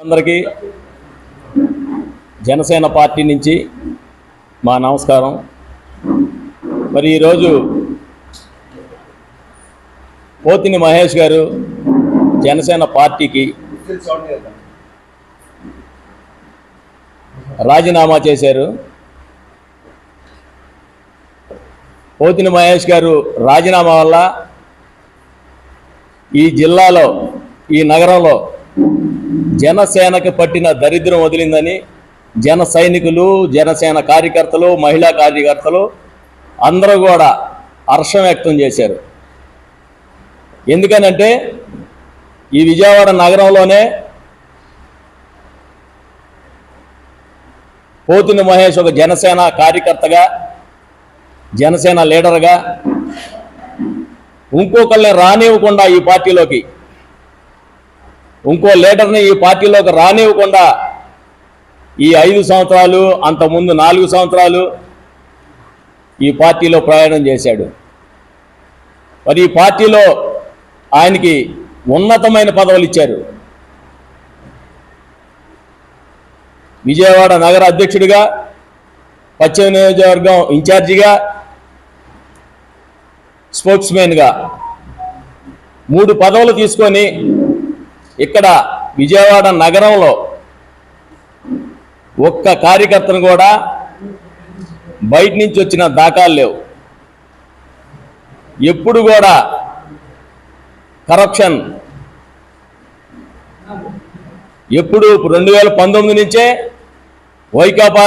అందరికీ జనసేన పార్టీ నుంచి మా నమస్కారం. మరి ఈరోజు పోతిని మహేష్ గారు జనసేన పార్టీకి రాజీనామా చేశారు. పోతిని మహేష్ గారు రాజీనామా వల్ల ఈ జిల్లాలో ఈ నగరంలో జనసేనకు పట్టిన దరిద్రం వదిలిందని జన సైనికులు జనసేన కార్యకర్తలు మహిళా కార్యకర్తలు అందరూ కూడా హర్షం వ్యక్తం చేశారు. ఎందుకనంటే ఈ విజయవాడ నగరంలోనే పోతుని మహేష్ ఒక జనసేన కార్యకర్తగా జనసేన లీడర్గా ఇంకొకళ్ళని రానివ్వకుండా ఈ పార్టీలోకి ఇంకో లీడర్ని ఈ పార్టీలోకి రానివ్వకుండా ఈ ఐదు సంవత్సరాలు అంతకుముందు నాలుగు సంవత్సరాలు ఈ పార్టీలో ప్రయాణం చేశాడు. మరి ఈ పార్టీలో ఆయనకి ఉన్నతమైన పదవులు ఇచ్చారు. విజయవాడ నగర అధ్యక్షుడిగా పశ్చిమ నియోజకవర్గం ఇన్ఛార్జిగా స్పోక్స్మెన్గా మూడు పదవులు తీసుకొని ఇక్కడ విజయవాడ నగరంలో ఒక్క కార్యకర్తను కూడా బయట నుంచి వచ్చిన దాఖాలు లేవు. ఎప్పుడు కూడా కరప్షన్ ఎప్పుడు రెండు వేల పంతొమ్మిది నుంచే వైకాపా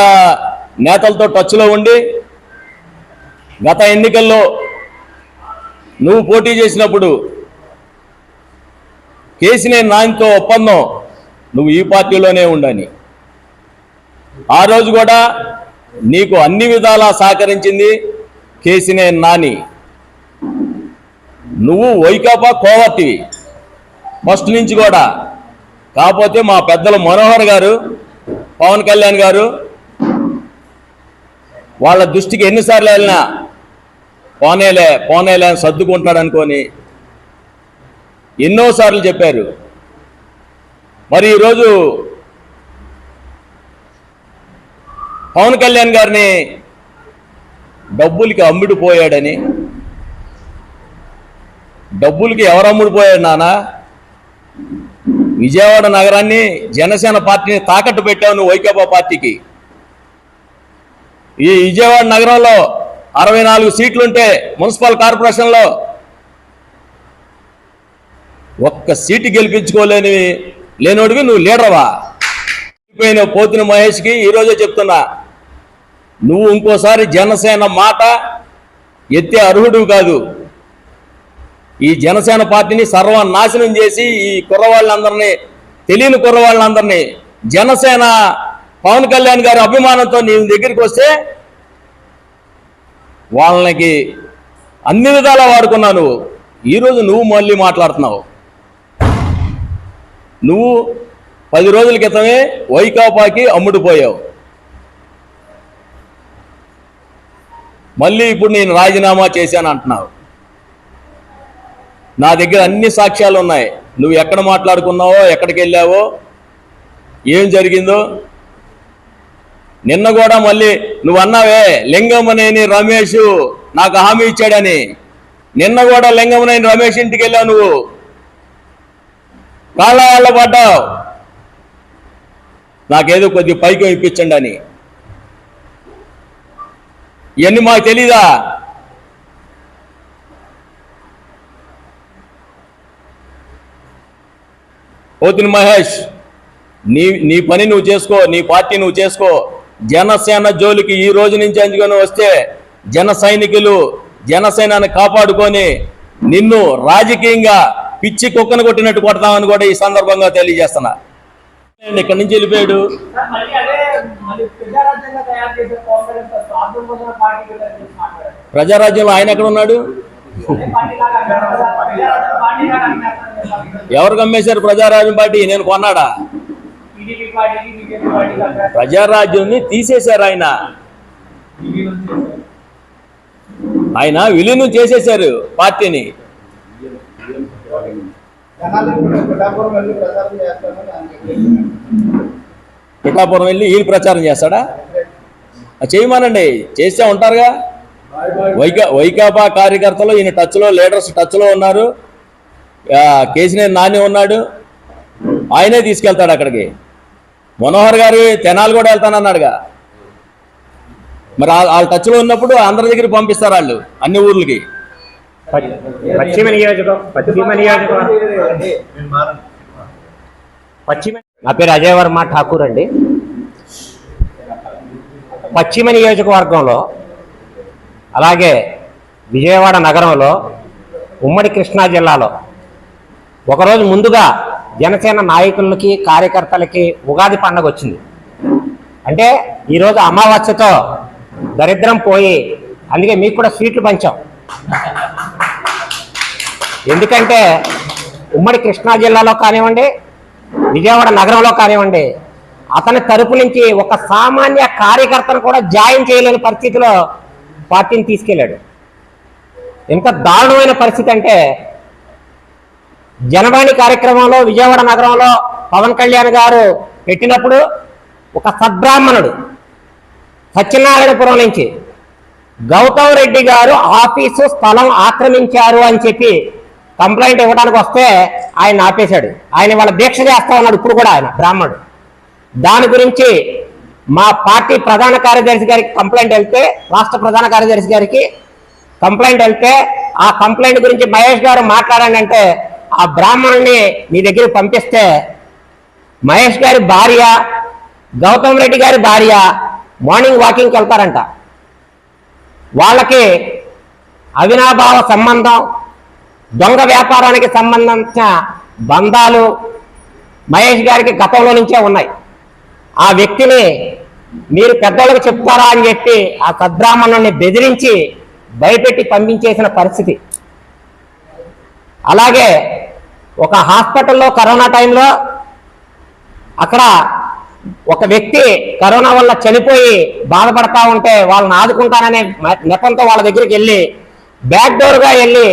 నేతలతో టచ్లో ఉండి గత ఎన్నికల్లో నువ్వు పోటీ చేసినప్పుడు కేసినేని నాయనతో ఒప్పందం. నువ్వు ఈ పార్టీలోనే ఉండని. ఆ రోజు కూడా నీకు అన్ని విధాలా సహకరించింది కేసినేని నాని. నువ్వు వైకాపా కోవర్తివి ఫస్ట్ నుంచి కూడా. కాకపోతే మా పెద్దలు మనోహర్ గారు పవన్ కళ్యాణ్ గారు వాళ్ళ దృష్టికి ఎన్నిసార్లు వెళ్ళినా పోనేలే పోనేలే అని సర్దుకుంటాడు అనుకొని ఎన్నోసార్లు చెప్పారు. మరి ఈరోజు పవన్ కళ్యాణ్ గారిని డబ్బులకి అమ్ముడుపోయాడని డబ్బులకి ఎవరు అమ్ముడుపోయాడు నాన్న విజయవాడ నగరాన్ని జనసేన పార్టీని తాకట్టు పెట్టావు నువ్వు వైకాపా పార్టీకి. ఈ విజయవాడ నగరంలో అరవై నాలుగు సీట్లుంటే మున్సిపల్ కార్పొరేషన్లో ఒక్క సీటు గెలిపించుకోలేనివి లేనోడివి నువ్వు లీడర్వా? పోయిన పోతిన మహేష్కి ఈరోజే చెప్తున్నా నువ్వు ఇంకోసారి జనసేన మాట ఎత్తే అర్హుడు కాదు. ఈ జనసేన పార్టీని సర్వనాశనం చేసి ఈ కుర్రవాళ్ళందరినీ తెలియని కుర్రవాళ్ళందరినీ జనసేన పవన్ కళ్యాణ్ గారి అభిమానంతో నీ దగ్గరికి వస్తే వాళ్ళకి అన్ని విధాలా వాడుకున్నావు ఈరోజు నువ్వు మళ్ళీ మాట్లాడుతున్నావు. నువ్వు పది రోజుల క్రితమే వైకాపాకి అమ్ముడుపోయావు. మళ్ళీ ఇప్పుడు నేను రాజీనామా చేశాను అంటున్నావు. నా దగ్గర అన్ని సాక్ష్యాలు ఉన్నాయి. నువ్వు ఎక్కడ మాట్లాడుకున్నావో ఎక్కడికి వెళ్ళావో ఏం జరిగిందో. నిన్న కూడా మళ్ళీ నువ్వు అన్నావే లింగమనేని రమేష్ నాకు హామీ ఇచ్చాడని. నిన్న కూడా లింగమనేని రమేష్ ఇంటికి వెళ్ళావు నువ్వు. కాళ్ళ పడ్డావు నాకేదో కొద్ది పైకి ఇప్పించండి అని. ఇవన్నీ మాకు తెలీదా? పోతిని మహేష్ నీ నీ పని నువ్వు చేసుకో నీ పార్టీ నువ్వు చేసుకో. జనసేన జోలికి ఈ రోజు నుంచి ఎంచుకొని వస్తే జన సైనికులు జనసేనాన్ని కాపాడుకొని నిన్ను రాజకీయంగా పిచ్చి కుక్కను కొట్టినట్టు కొడతామని కూడా ఈ సందర్భంగా తెలియజేస్తున్నా. ఇక్కడి నుంచి వెళ్ళిపోయాడు. ప్రజారాజ్యంలో ఆయన ఎక్కడ ఉన్నాడు? ఎవరు కమ్మేశారు ప్రజారాజ్యం పార్టీ? నేను కొన్నాడా? ప్రజారాజ్యాన్ని తీసేశారు ఆయన. ఆయన విలీనం చేసేశారు పార్టీని. పిఠాపురం వెళ్ళి వీళ్ళు ప్రచారం చేస్తాడా? చేయమానండి చేయమనండి. చేస్తే ఉంటారుగా. వైకా వైకాపా కార్యకర్తలు ఈయన టచ్లో లీడర్స్ టచ్లో ఉన్నారు. ఆ, కేసినేని నాని ఉన్నాడు. ఆయనే తీసుకెళ్తాడు అక్కడికి. మనోహర్ గారు తెనాలు కూడా వెళ్తానన్నాడుగా. మరి వాళ్ళ టచ్లో ఉన్నప్పుడు అందరి దగ్గరికి పంపిస్తారు వాళ్ళు అన్ని ఊర్లకి. పశ్చిమ పశ్చిమ నియోజకవర్గం పశ్చిమ నియోజకవర్గం. పశ్చిమ నా పేరు అజయ్ వర్మ ఠాకూర్ అండి. పశ్చిమ నియోజకవర్గంలో అలాగే విజయవాడ నగరంలో ఉమ్మడి కృష్ణా జిల్లాలో ఒకరోజు ముందుగా జనసేన నాయకులకి కార్యకర్తలకి ఉగాది పండగ వచ్చింది. అంటే ఈరోజు అమావాస్యతో దరిద్రం పోయి అందుకే మీకు కూడా స్వీట్లు పంచాం. ఎందుకంటే ఉమ్మడి కృష్ణా జిల్లాలో కానివ్వండి విజయవాడ నగరంలో కానివ్వండి అతని తరపు నుంచి ఒక సామాన్య కార్యకర్తను కూడా జాయిన్ చేయలేని పరిస్థితిలో పార్టీని తీసుకెళ్ళాడు. ఎంత దారుణమైన పరిస్థితి అంటే జనవాణి కార్యక్రమంలో విజయవాడ నగరంలో పవన్ కళ్యాణ్ గారు పెట్టినప్పుడు ఒక సద్బ్రాహ్మణుడు సత్యనారాయణపురం నుంచి గౌతమ్ రెడ్డి గారు ఆఫీసు స్థలం ఆక్రమించారు అని చెప్పి కంప్లైంట్ ఇవ్వడానికి వస్తే ఆయన ఆపేశాడు. ఆయన వాళ్ళ దీక్ష చేస్తా ఉన్నాడు ఇప్పుడు కూడా ఆయన బ్రాహ్మణుడు. దాని గురించి మా పార్టీ ప్రధాన కార్యదర్శి గారికి కంప్లైంట్ వెళ్తే రాష్ట్ర ప్రధాన కార్యదర్శి గారికి కంప్లైంట్ వెళ్తే ఆ కంప్లైంట్ గురించి మహేష్ గారు మాట్లాడండి అంటే ఆ బ్రాహ్మణుని మీ దగ్గరికి పంపిస్తే మహేష్ గారి భార్య గౌతమ్ రెడ్డి గారి భార్య మార్నింగ్ వాకింగ్కి వెళ్తారంట. వాళ్ళకి అవినాభావ సంబంధం దొంగ వ్యాపారానికి సంబంధించిన బంధాలు మహేష్ గారికి గతంలో నుంచే ఉన్నాయి. ఆ వ్యక్తిని మీరు పెద్దోళ్ళకి చెప్తారా అని చెప్పి ఆ సద్బ్రాహ్మణుని బెదిరించి భయపెట్టి పంపించేసిన పరిస్థితి. అలాగే ఒక హాస్పిటల్లో కరోనా టైంలో అక్కడ ఒక వ్యక్తి కరోనా వల్ల చనిపోయి బాధపడతా ఉంటే వాళ్ళని ఆదుకుంటాననే మ- నెపంతో వాళ్ళ దగ్గరికి వెళ్ళి బ్యాక్ డోర్గా వెళ్ళి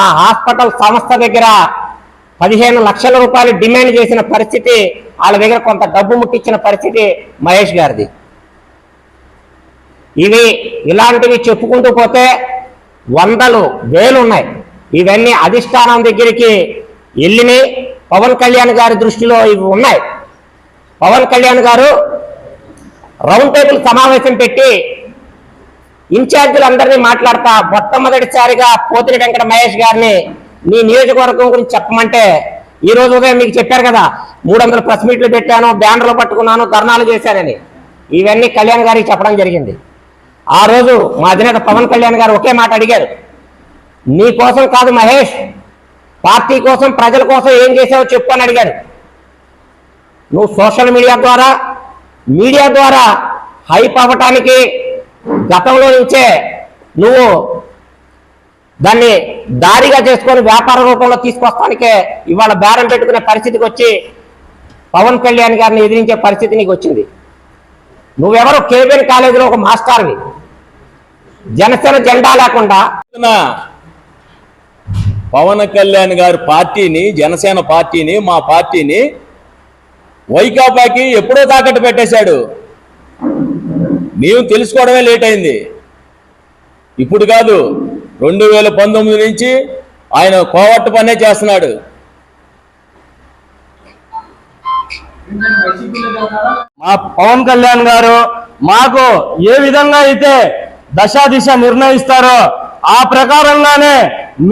ఆ హాస్పిటల్ సంస్థ దగ్గర పదిహేను లక్షల రూపాయలు డిమాండ్ చేసిన పరిస్థితి వాళ్ళ దగ్గర కొంత డబ్బు ముట్టించిన పరిస్థితి మహేష్ గారిది. ఇవి ఇలాంటివి చెప్పుకుంటూ పోతే వందలు వేలు ఉన్నాయి. ఇవన్నీ అధిష్టానం దగ్గరికి వెళ్ళిని పవన్ కళ్యాణ్ గారి దృష్టిలో ఇవి ఉన్నాయి. పవన్ కళ్యాణ్ గారు రౌండ్ టేబుల్ సమావేశం పెట్టి ఇన్ఛార్జీలందరినీ మాట్లాడతా మొట్టమొదటిసారిగా పోతిరి వెంకట మహేష్ గారిని నీ నియోజకవర్గం గురించి చెప్పమంటే ఈ రోజు ఉదయం మీకు చెప్పారు కదా మూడు వందల ప్రెస్ మీట్లు పెట్టాను బ్యానర్లు పట్టుకున్నాను ధర్నాలు చేశానని ఇవన్నీ కళ్యాణ్ గారికి చెప్పడం జరిగింది. ఆ రోజు మా అధినేత పవన్ కళ్యాణ్ గారు ఒకే మాట అడిగారు. నీ కోసం కాదు మహేష్ పార్టీ కోసం ప్రజల కోసం ఏం చేసావో చెప్పు అని అడిగారు. నువ్వు సోషల్ మీడియా ద్వారా మీడియా ద్వారా హైప్ అవ్వటానికి గతంలో నుంచే నువ్వు దాన్ని దారిగా చేసుకొని వ్యాపార రూపంలో తీసుకొస్తానికే ఇవాళ బేరం పెట్టుకునే పరిస్థితికి వచ్చి పవన్ కళ్యాణ్ గారిని ఎదిరించే పరిస్థితి నీకు వచ్చింది. నువ్వెవరు కేబిఎన్ కాలేజీలో ఒక మాస్టర్వి. జనసేన జెండా లేకుండా పవన్ కళ్యాణ్ గారి పార్టీని జనసేన పార్టీని మా పార్టీని వైకాపాకి ఎప్పుడో తాకట్టు పెట్టేశాడు. మేము తెలుసుకోవడమే లేట్ అయింది. ఇప్పుడు కాదు రెండు వేల పంతొమ్మిది నుంచి ఆయన కోవట్టు పనే చేస్తున్నాడు. మా పవన్ కళ్యాణ్ గారు మాకు ఏ విధంగా అయితే దశ దిశ నిర్ణయిస్తారో ఆ ప్రకారంగానే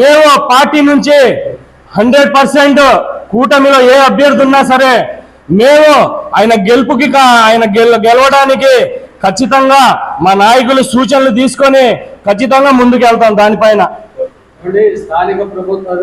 మేము పార్టీ నుంచి హండ్రెడ్ పర్సెంట్ కూటమిలో ఏ అభ్యర్థి ఉన్నా సరే మేము ఆయన గెలుపుకి ఆయన గెల గెలవడానికి ఖచ్చితంగా మా నాయకులు సూచనలు తీసుకొని ఖచ్చితంగా ముందుకు వెళ్తాం దానిపైన స్థానిక ప్రభుత్వ